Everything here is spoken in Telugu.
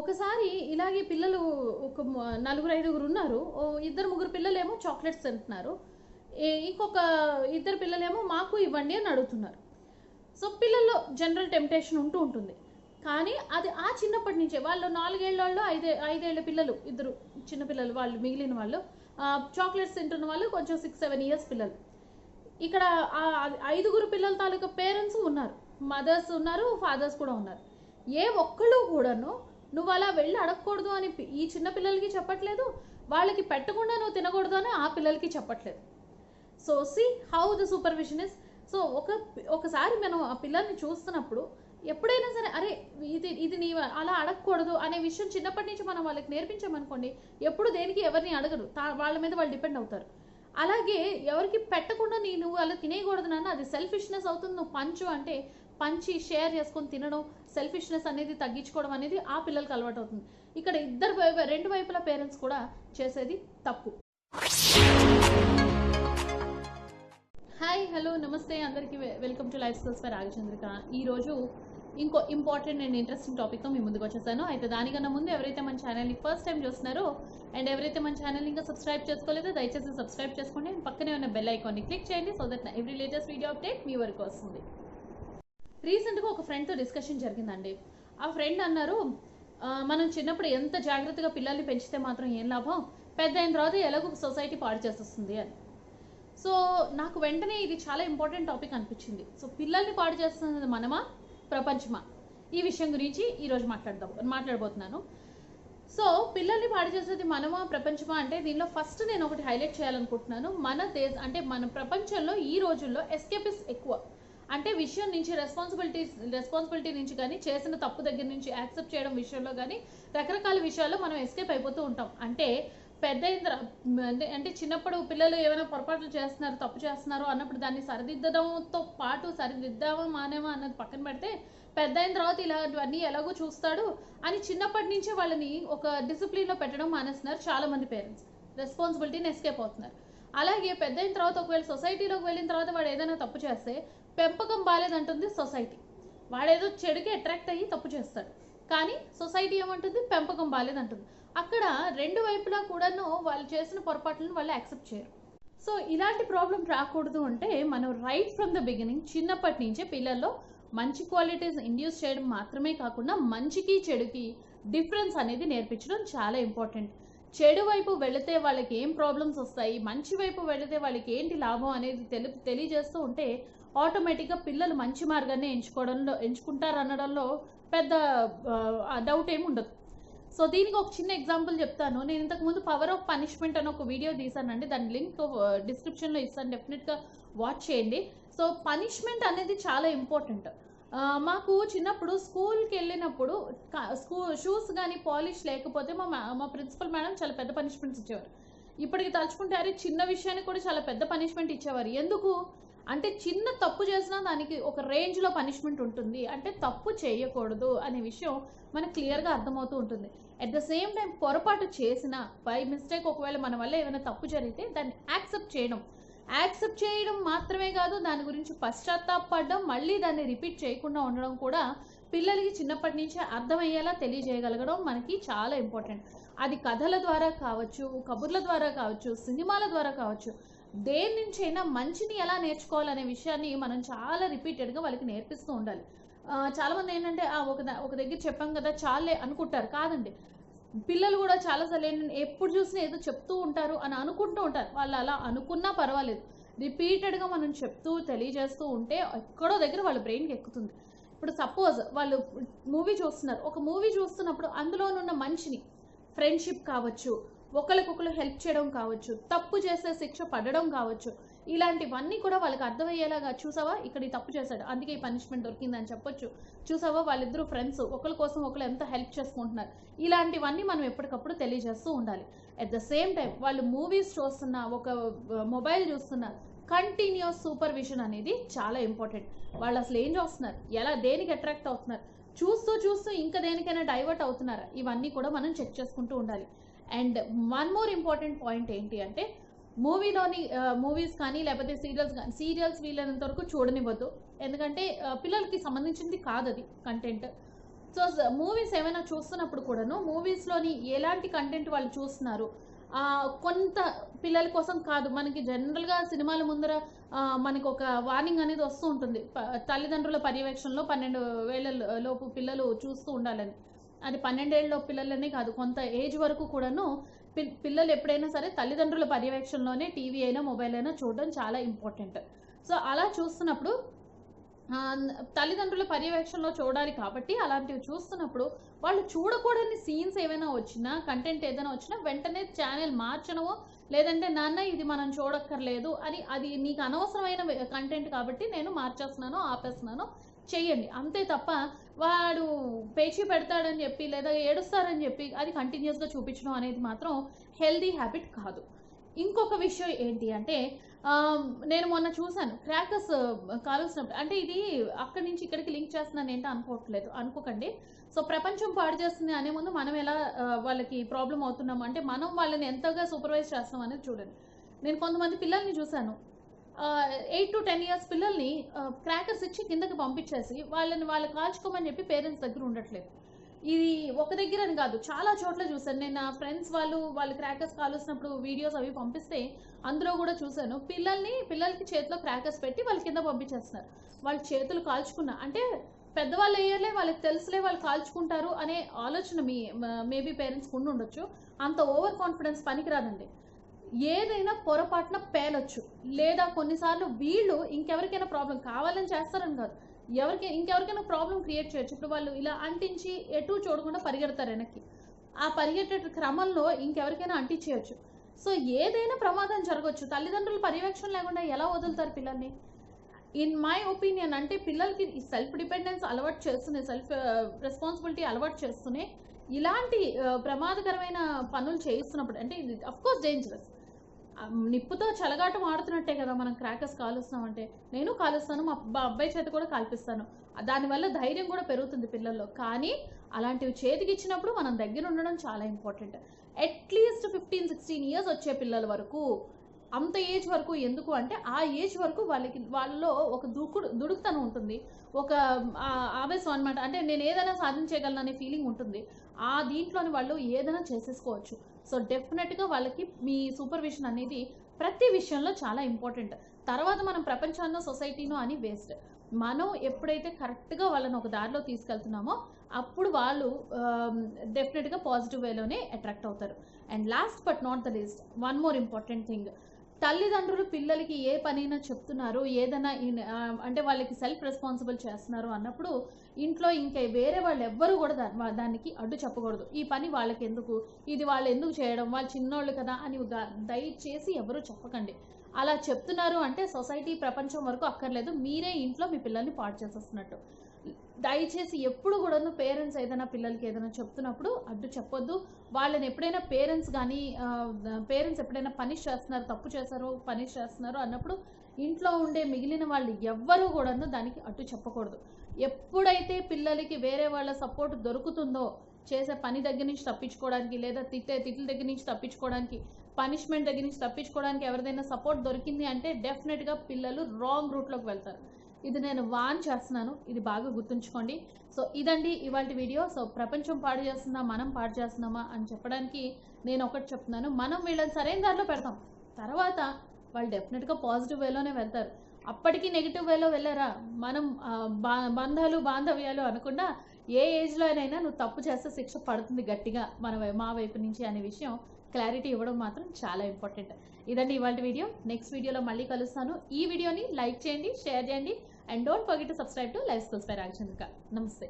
ఒకసారి ఇలాగే పిల్లలు ఒక నలుగురు ఐదుగురు ఉన్నారు. ఓ ఇద్దరు ముగ్గురు పిల్లలేమో చాక్లెట్స్ తింటున్నారు. ఇంకొక ఇద్దరు పిల్లలేమో మాకు ఇవ్వండి అని అడుగుతున్నారు. సో పిల్లల్లో జనరల్ టెంప్టేషన్ ఉంటూ ఉంటుంది. కానీ అది ఆ చిన్నప్పటి నుంచే వాళ్ళు నాలుగేళ్ళలో ఐదే ఐదేళ్ళ పిల్లలు ఇద్దరు చిన్నపిల్లలు వాళ్ళు మిగిలిన వాళ్ళు చాక్లెట్స్ తింటున్న వాళ్ళు కొంచెం సిక్స్ సెవెన్ ఇయర్స్ పిల్లలు. ఇక్కడ ఐదుగురు పిల్లల తాలూకా పేరెంట్స్ ఉన్నారు. మదర్స్ ఉన్నారు ఫాదర్స్ కూడా ఉన్నారు. ఏ ఒక్కళ్ళు కూడాను నువ్వు అలా వెళ్ళి అడగకూడదు అని ఈ చిన్న పిల్లలకి చెప్పట్లేదు వాళ్ళకి పెట్టకుండా నువ్వు తినకూడదు అని ఆ పిల్లలకి చెప్పట్లేదు. So see how the supervision is so ఒక ఒకసారి మనం ఆ పిల్లల్ని చూస్తున్నప్పుడు ఎప్పుడైనా సరే అరే ఇది ఇది నీ అలా అడగకూడదు అనే విషయం చిన్నప్పటి నుంచి మనం వాళ్ళకి నేర్పించామనుకోండి ఎప్పుడు దేనికి ఎవరిని అడగరు. వాళ్ళ మీద వాళ్ళు డిపెండ్ అవుతారు. అలాగే ఎవరికి పెట్టకుండా నీ నువ్వు అలా తినేయకూడదు నాన్న అది సెల్ఫిష్నెస్ అవుతుంది నువ్వు పంచు అంటే పంచి షేర్ చేసుకొని తినడం సెల్ఫిష్నెస్ అనేది తగ్గించుకోవడం అనేది ఆ పిల్లలకి అలవాటు అవుతుంది. ఇక్కడ ఇద్దరు రెండు వైపుల పేరెంట్స్ కూడా చేసేది తప్పు. హాయ్ హలో నమస్తే అందరికీ. Welcome to life skills for Ragachandrika ఈరోజు ఇంకో ఇంపార్టెంట్ అండ్ ఇంట్రెస్టింగ్ టాపిక్తో మీ ముందుకు వచ్చేసాను. అయితే దానికన్నా ముందు ఎవరైతే మన ఛానల్ని ఫస్ట్ టైం చూస్తున్నారో అండ్ ఎవరైతే మన ఛానల్ ఇంకా సబ్స్క్రైబ్ చేసుకోలేదో దయచేసి సబ్స్క్రైబ్ చేసుకోండి. అండ్ పక్కనే ఉన్న బెల్ ఐకాన్ని క్లిక్ చేయండి so that every latest video update మీ వరకు వస్తుంది. రీసెంట్గా ఒక ఫ్రెండ్తో డిస్కషన్ జరిగిందండి. ఆ ఫ్రెండ్ అన్నారు మనం చిన్నప్పుడు ఎంత జాగ్రత్తగా పిల్లల్ని పెంచితే మాత్రం ఏం లాభం? పెద్ద అయిన తర్వాత ఎలాగో సొసైటీ పాడు చేసేస్తుంది అని. సో నాకు వెంటనే ఇది చాలా ఇంపార్టెంట్ టాపిక్ అనిపించింది. సో పిల్లల్ని పాడు చేస్తున్నది మనమా? ప్రపంచమా? ఈ విషయం గురించి ఈరోజు మాట్లాడదాం మాట్లాడబోతున్నాను. సో పిల్లల్ని పాడు చేసేది మనమా? ప్రపంచమా? అంటే దీనిలో ఫస్ట్ నేను ఒకటి హైలైట్ చేయాలనుకుంటున్నాను. మన దేశ అంటే మన ప్రపంచంలో ఈ రోజుల్లో ఎస్కేపిస్ ఎక్కువ. అంటే విషయం నుంచి రెస్పాన్సిబిలిటీ రెస్పాన్సిబిలిటీ నుంచి కానీ చేసిన తప్పు దగ్గర నుంచి యాక్సెప్ట్ చేయడం విషయంలో కానీ రకరకాల విషయాల్లో మనం ఎస్కేప్ అయిపోతూ ఉంటాం. అంటే పెద్ద అంటే అంటే చిన్నప్పుడు పిల్లలు ఏమైనా పొరపాట్లు చేస్తున్నారు తప్పు చేస్తున్నారు అన్నప్పుడు దాన్ని సరిదిద్దడంతో పాటు సరిదిద్దామా మానేమా అన్నది పక్కన పెడితే పెద్ద అయిన తర్వాత ఇలాంటివన్నీ ఎలాగో చూస్తాడు అని చిన్నప్పటి నుంచే వాళ్ళని ఒక డిసిప్లిన్లో పెట్టడం మానేస్తున్నారు చాలా మంది పేరెంట్స్ రెస్పాన్సిబిలిటీని ఎస్కేప్ అవుతున్నారు. అలాగే పెద్ద అయిన తర్వాత ఒకవేళ సొసైటీలోకి వెళ్ళిన తర్వాత వాడు ఏదైనా తప్పు చేస్తే పెంపకం బాలేదంటుంది సొసైటీ. వాడేదో చెడుకి అట్రాక్ట్ అయ్యి తప్పు చేస్తాడు. కానీ సొసైటీ ఏమంటుంది? పెంపకం బాలేదంటుంది. అక్కడ రెండు వైపులా కూడాను వాళ్ళు చేసిన పొరపాట్లను వాళ్ళు యాక్సెప్ట్ చేయరు. సో ఇలాంటి ప్రాబ్లం రాకూడదు అంటే మనం రైట్ ఫ్రమ్ ద బిగినింగ్ చిన్నప్పటి నుంచే పిల్లల్లో మంచి క్వాలిటీస్ ఇండ్యూస్ చేయడం మాత్రమే కాకుండా మంచికి చెడుకి డిఫరెన్స్ అనేది నేర్పించడం చాలా ఇంపార్టెంట్ చెడు వైపు వెళితే వాళ్ళకి ఏం ప్రాబ్లమ్స్ వస్తాయి? మంచి వైపు వెళితే వాళ్ళకి ఏంటి లాభం అనేది తెలి తెలియజేస్తూ ఉంటే ఆటోమేటిక్గా పిల్లలు మంచి మార్గాన్ని ఎంచుకోవడంలో ఎంచుకుంటారు అనడంలో పెద్ద డౌట్ ఏమి ఉండదు. సో దీనికి ఒక చిన్న ఎగ్జాంపుల్ చెప్తాను. నేను ఇంతకుముందు పవర్ ఆఫ్ పనిష్మెంట్ అని ఒక వీడియో తీసానండి దాని లింక్ డిస్క్రిప్షన్లో ఇస్తాను. డెఫినెట్గా వాచ్ చేయండి. సో పనిష్మెంట్ అనేది చాలా ఇంపార్టెంట్ మాకు చిన్నప్పుడు స్కూల్కి వెళ్ళినప్పుడు స్కూల్ షూస్ కానీ పాలిష్ లేకపోతే మా మా- మా ప్రిన్సిపల్ మేడం చాలా పెద్ద పనిష్మెంట్స్ ఇచ్చేవారు. ఇప్పటికి తలుచుకుంటే అరే చిన్న విషయానికి కూడా చాలా పెద్ద పనిష్మెంట్ ఇచ్చేవారు. ఎందుకు? అంటే చిన్న తప్పు చేసినా దానికి ఒక రేంజ్లో పనిష్మెంట్ ఉంటుంది. అంటే తప్పు చేయకూడదు అనే విషయం మనకు క్లియర్గా అర్థమవుతూ ఉంటుంది. అట్ ద సేమ్ టైం పొరపాటు చేసిన బై మిస్టేక్ ఒకవేళ మన వల్ల ఏమైనా తప్పు జరిగితే దాన్ని యాక్సెప్ట్ చేయడం. యాక్సెప్ట్ చేయడం మాత్రమే కాదు దాని గురించి పశ్చాత్తాపడడం మళ్ళీ దాన్ని రిపీట్ చేయకుండా ఉండడం కూడా పిల్లలకి చిన్నప్పటి నుంచే అర్థమయ్యేలా తెలియజేయగలగడం మనకి చాలా ఇంపార్టెంట్ అది కథల ద్వారా కావచ్చు కబుర్ల ద్వారా కావచ్చు సినిమాల ద్వారా కావచ్చు దేని నుంచైనా మంచిని ఎలా నేర్చుకోవాలనే విషయాన్ని మనం చాలా రిపీటెడ్గా వాళ్ళకి నేర్పిస్తూ ఉండాలి. చాలామంది చాలా మంది ఏంటంటే ఒక ఒక దగ్గర చెప్పాం కదా చాలే అనుకుంటారు. కాదండి. పిల్లలు కూడా చాలాసార్లు ఏంటంటే ఎప్పుడు చూసినా ఏదో చెప్తూ ఉంటారు అని అనుకుంటూ ఉంటారు. వాళ్ళు అలా అనుకున్నా పర్వాలేదు. రిపీటెడ్గా మనం చెప్తూ తెలియజేస్తూ ఉంటే ఎక్కడో దగ్గర వాళ్ళ బ్రెయిన్కి ఎక్కుతుంది. ఇప్పుడు సపోజ్ వాళ్ళు మూవీ చూస్తున్నారు. ఒక మూవీ చూస్తున్నప్పుడు అందులోనున్న మంచిని ఫ్రెండ్షిప్ కావచ్చు ఒకరికొకరు హెల్ప్ చేయడం కావచ్చు తప్పు చేస్తే శిక్ష పడడం కావచ్చు ఇలాంటివన్నీ కూడా వాళ్ళకి అర్థమయ్యేలాగా చూసావా? ఇక్కడ ఈ తప్పు చేశాడు అందుకే ఈ పనిష్మెంట్ దొరికిందని చెప్పొచ్చు. చూసావా? వాళ్ళిద్దరూ ఫ్రెండ్స్ ఒకరి కోసం ఒకరు ఎంత హెల్ప్ చేసుకుంటున్నారు. ఇలాంటివన్నీ మనం ఎప్పటికప్పుడు తెలియజేస్తూ ఉండాలి. అట్ ద సేమ్ టైం వాళ్ళు మూవీస్ చూస్తున్నా ఒక మొబైల్ చూస్తున్నా కంటిన్యూస్ సూపర్విజన్ అనేది చాలా ఇంపార్టెంట్ వాళ్ళు అసలు ఏం చూస్తున్నారు? ఎలా దేనికి అట్రాక్ట్ అవుతున్నారు? చూస్తూ చూస్తూ ఇంకా దేనికైనా డైవర్ట్ అవుతున్నారా? ఇవన్నీ కూడా మనం చెక్ చేసుకుంటూ ఉండాలి. And one more important point ఏంటి అంటే మూవీలోని మూవీస్ కానీ లేకపోతే సీరియల్స్ కానీ సీరియల్స్ వీలైనంత వరకు చూడనివ్వద్దు. ఎందుకంటే పిల్లలకి సంబంధించింది కాదు అది కంటెంట్ సో మూవీస్ ఏమైనా చూస్తున్నప్పుడు కూడాను మూవీస్లోని ఎలాంటి కంటెంట్ వాళ్ళు చూస్తున్నారు? కొంత పిల్లల కోసం కాదు మనకి జనరల్గా సినిమాల ముందర మనకు ఒక వార్నింగ్ అనేది వస్తూ ఉంటుంది. తల్లిదండ్రుల పర్యవేక్షణలో పన్నెండు వేల లోపు పిల్లలు చూస్తూ ఉండాలని. అది పన్నెండేళ్ళ పిల్లలనే కాదు కొంత ఏజ్ వరకు కూడాను పి- పిల్లలు ఎప్పుడైనా సరే తల్లిదండ్రుల పర్యవేక్షణలోనే టీవీ అయినా మొబైల్ అయినా చూడడం చాలా ఇంపార్టెంట్. సో అలా చూస్తున్నప్పుడు తల్లిదండ్రుల పర్యవేక్షణలో చూడాలి కాబట్టి అలాంటివి చూస్తున్నప్పుడు వాళ్ళు చూడకూడని సీన్స్ ఏమైనా వచ్చినా కంటెంట్ ఏదైనా వచ్చినా వెంటనే ఛానల్ మార్చనవో లేదంటే నాన్న ఇది మనం చూడక్కర్లేదు అని అది నీకు అనవసరమైన కంటెంట్ కాబట్టి నేను మార్చేస్తున్నాను ఆపేస్తున్నాను చెయ్యండి అంతే తప్ప వాడు పేచీ పెడతాడని చెప్పి లేదా ఏడుస్తారని చెప్పి అది కంటిన్యూస్గా చూపించడం అనేది మాత్రం హెల్దీ హ్యాబిట్ కాదు. ఇంకొక విషయం ఏంటి అంటే నేను మొన్న చూశాను క్రాకర్స్ కాలుస్తున్నప్పుడు అంటే ఇది అక్కడి నుంచి ఇక్కడికి లింక్ చేస్తున్నాను ఏంటో అనుకోవట్లేదు అనుకోకండి. సో ప్రపంచం పాడు చేస్తుంది అనే ముందు మనం ఎలా వాళ్ళకి ప్రాబ్లం అవుతున్నాము? అంటే మనం వాళ్ళని ఎంతగా సూపర్వైజ్ చేస్తాం అనేది చూడండి. నేను కొంతమంది పిల్లల్ని చూశాను ఎయిట్ టు టెన్ ఇయర్స్ పిల్లల్ని క్రాకర్స్ ఇచ్చి కిందకి పంపించేసి వాళ్ళని వాళ్ళు కాల్చుకోమని చెప్పి పేరెంట్స్ దగ్గర ఉండట్లేదు. ఇది ఒక దగ్గర అని కాదు చాలా చోట్ల చూశాను. నేను నా ఫ్రెండ్స్ వాళ్ళు వాళ్ళు క్రాకర్స్ కాలుస్తున్నప్పుడు వీడియోస్ అవి పంపిస్తే అందులో కూడా చూశాను. పిల్లల్ని పిల్లలకి చేతిలో క్రాకర్స్ పెట్టి వాళ్ళ కింద పంపించేస్తున్నారు. వాళ్ళ చేతులు కాల్చుకున్న అంటే పెద్దవాళ్ళు వేయలే వాళ్ళకి తెలుసులే వాళ్ళు కాల్చుకుంటారు అనే ఆలోచన మీ మేబీ పేరెంట్స్కి ఉండి ఉండొచ్చు అంత ఓవర్ కాన్ఫిడెన్స్ పనికిరాదండి. ఏదైనా పొరపాటున పేలొచ్చు. లేదా కొన్నిసార్లు వీళ్ళు ఇంకెవరికైనా ప్రాబ్లం కావాలని చేస్తారని కాదు. ఎవరికి ఇంకెవరికైనా ప్రాబ్లం క్రియేట్ చేయొచ్చు. ఇప్పుడు వాళ్ళు ఇలా అంటించి ఎటు చూడకుండా పరిగెడతారు వెనక్కి. ఆ పరిగెట్టే క్రమంలో ఇంకెవరికైనా అంటించేయచ్చు. సో ఏదైనా ప్రమాదం జరగవచ్చు తల్లిదండ్రులు పర్యవేక్షణ లేకుండా ఎలా వదులుతారు పిల్లల్ని? ఇన్ మై ఒపీనియన్ అంటే పిల్లలకి సెల్ఫ్ డిపెండెన్స్ అలవాటు చేస్తున్నాయి సెల్ఫ్ రెస్పాన్సిబిలిటీ అలవాటు చేస్తున్నాయి ఇలాంటి uh, ప్రమాదకరమైన పనులు చేయిస్తున్నప్పుడు అంటే ఇది అఫ్కోర్స్ డేంజరస్ నిప్పుతో చలగాటం ఆడుతున్నట్టే కదా మనం క్రాకర్స్ కాలుస్తామంటే నేను కాలుస్తాను మా అబ్బాయి చేత కూడా కాల్పిస్తాను. దానివల్ల ధైర్యం కూడా పెరుగుతుంది పిల్లల్లో. కానీ అలాంటివి చేతికి ఇచ్చినప్పుడు మనం దగ్గర ఉండడం చాలా important at least fifteen sixteen years వచ్చే పిల్లల వరకు అంత ఏజ్ వరకు ఎందుకు అంటే ఆ ఏజ్ వరకు వాళ్ళకి వాళ్ళలో ఒక దూకుడు దుడుకుతనం ఉంటుంది. ఒక ఆవేశం అనమాట అంటే నేను ఏదైనా సాధించగలను అనే ఫీలింగ్ ఉంటుంది. ఆ దీంట్లోని వాళ్ళు ఏదైనా చేసేసుకోవచ్చు. సో డెఫినెట్గా వాళ్ళకి మీ సూపర్విజన్ అనేది ప్రతి విషయంలో చాలా ఇంపార్టెంట్ తర్వాత మనం ప్రపంచాన్నో సొసైటీనో అని వేస్ట్ మనం ఎప్పుడైతే కరెక్ట్గా వాళ్ళని ఒక దారిలో తీసుకెళ్తున్నామో అప్పుడు వాళ్ళు డెఫినెట్గా పాజిటివ్ వేలోనే అట్రాక్ట్ అవుతారు. And last but not the least one more important thing తల్లిదండ్రులు పిల్లలకి ఏ పనైనా చెప్తున్నారు ఏదైనా అంటే వాళ్ళకి సెల్ఫ్ రెస్పాన్సిబుల్ చేస్తున్నారు అన్నప్పుడు ఇంట్లో ఇంకా వేరే వాళ్ళు ఎవ్వరు కూడా దానికి అడ్డు చెప్పకూడదు. ఈ పని వాళ్ళకి ఎందుకు ఇది వాళ్ళు ఎందుకు చేయడం? వాళ్ళు చిన్నోళ్ళు కదా అని దయచేసి ఎవరు చెప్పకండి. అలా చెప్తున్నారు అంటే సొసైటీ ప్రపంచం వరకు అక్కర్లేదు. మీరే ఇంట్లో మీ పిల్లల్ని పాడు చేసేస్తున్నట్టు. దయచేసి ఎప్పుడు కూడాను పేరెంట్స్ ఏదైనా పిల్లలకి ఏదైనా చెప్తున్నప్పుడు అడ్డు చెప్పొద్దు. వాళ్ళని ఎప్పుడైనా పేరెంట్స్ కానీ పేరెంట్స్ ఎప్పుడైనా పనిష్ చేస్తున్నారు తప్పు చేశారు పనిష్ చేస్తున్నారు అన్నప్పుడు ఇంట్లో ఉండే మిగిలిన వాళ్ళు ఎవ్వరూ కూడాను దానికి అడ్డు చెప్పకూడదు. ఎప్పుడైతే పిల్లలకి వేరే వాళ్ళ సపోర్ట్ దొరుకుతుందో చేసే పని దగ్గర నుంచి తప్పించుకోవడానికి లేదా తిట్టే తిట్ల దగ్గర నుంచి తప్పించుకోవడానికి పనిష్మెంట్ దగ్గర నుంచి తప్పించుకోవడానికి ఎవరిదైనా సపోర్ట్ దొరికింది అంటే డెఫినెట్గా పిల్లలు రాంగ్ రూట్లోకి వెళ్తారు. ఇది నేను వాన్ చేస్తున్నాను. ఇది బాగా గుర్తుంచుకోండి. సో ఇదండి ఇవాళ వీడియో. సో ప్రపంచం పాడు చేస్తుందా? మనం పాడు చేస్తున్నామా? అని చెప్పడానికి నేను ఒకటి చెప్తున్నాను. మనం వీళ్ళని సరైన దారిలో పెడతాం. తర్వాత వాళ్ళు డెఫినెట్గా పాజిటివ్ వేలోనే వెళ్తారు. అప్పటికి నెగిటివ్ వేలో వెళ్ళారా? మనం బా బంధాలు బాంధవ్యాలు అనకుండా ఏ ఏజ్లో అయినా నువ్వు తప్పు చేస్తే శిక్ష పడుతుంది గట్టిగా మన మా వైపు నుంచి అనే విషయం క్లారిటీ ఇవ్వడం మాత్రం చాలా ఇంపార్టెంట్ ఇదండి ఇవాళ వీడియో నెక్స్ట్ వీడియోలో మళ్ళీ కలుస్తాను. ఈ వీడియోని లైక్ చేయండి షేర్ చేయండి. And don't forget to subscribe to life skills by Ragachandrika నమస్తే